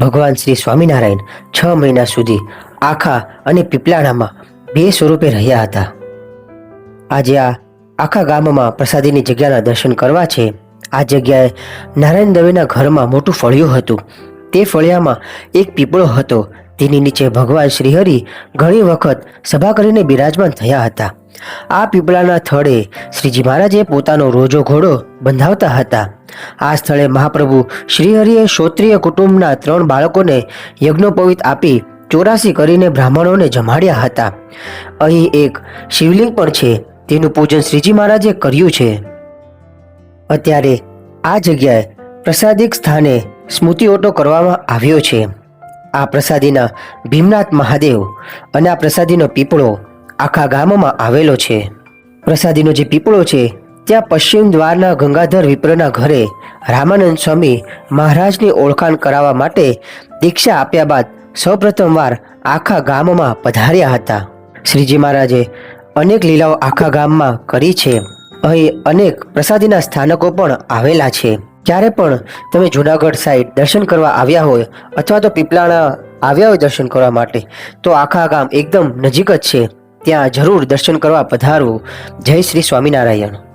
ભગવાન શ્રી સ્વામિનારાયણ છ મહિના સુધી આખા અને પીપલાણામાં બે સ્વરૂપે રહ્યા હતા. આજે આ આખા ગામમાં પ્રસાદીની જગ્યાના દર્શન કરવા છે. આ જગ્યાએ નારાયણ દવેના ઘરમાં મોટું ફળિયું હતું. તે ફળિયામાં એક પીપળો હતો. તેની નીચે ભગવાન શ્રીહરિ ઘણી વખત સભા કરીને બિરાજમાન થયા હતા. આ પીપળાના થડે શ્રીજી મહારાજે પોતાનો રોજો ઘોડો બંધાવતા હતા. આ સ્થળે મહાપ્રભુ શ્રીહરિએ ક્ષોત્રિય કુટુંબના ત્રણ બાળકોને યજ્ઞોપવિત આપી ચોરાસી કરીને બ્રાહ્મણોને જમાડ્યા હતા. અહીં એક શિવલિંગ પણ છે, તેનું પૂજન શ્રીજી મહારાજે કર્યું છે. અત્યારે આ જગ્યાએ પ્રસાદિક સ્થાને સ્મૃતિ ઓટો કરવામાં આવ્યો છે. આ પ્રસાદીના ભીમનાથ મહાદેવ અને આ પ્રસાદીનો પીપળો આખા ગામમાં આવેલો છે. પ્રસાદીનો જે પીપળો છે, ત્યાં પશ્ચિમ દ્વારના ગંગાધર વિપ્રના ઘરે રામાનંદ સ્વામી મહારાજની ઓળખાણ કરાવવા માટે દીક્ષા આપ્યા બાદ સૌપ્રથમવાર આખા ગામમાં પધાર્યા હતા. શ્રીજી મહારાજે અનેક લીલાઓ આખા ગામમાં કરી છે. અહીં અનેક પ્રસાદીના સ્થાનકો પણ આવેલા છે. ક્યારે પણ તમે જુનાગઢ સાઈડ દર્શન કરવા આવ્યા હોય અથવા તો પીપલાણા આવ્યા હોય દર્શન કરવા માટે, તો આખા ગામ એકદમ નજીક જ છે. ત્યાં જરૂર દર્શન કરવા પધારવું. જય શ્રી સ્વામિનારાયણ.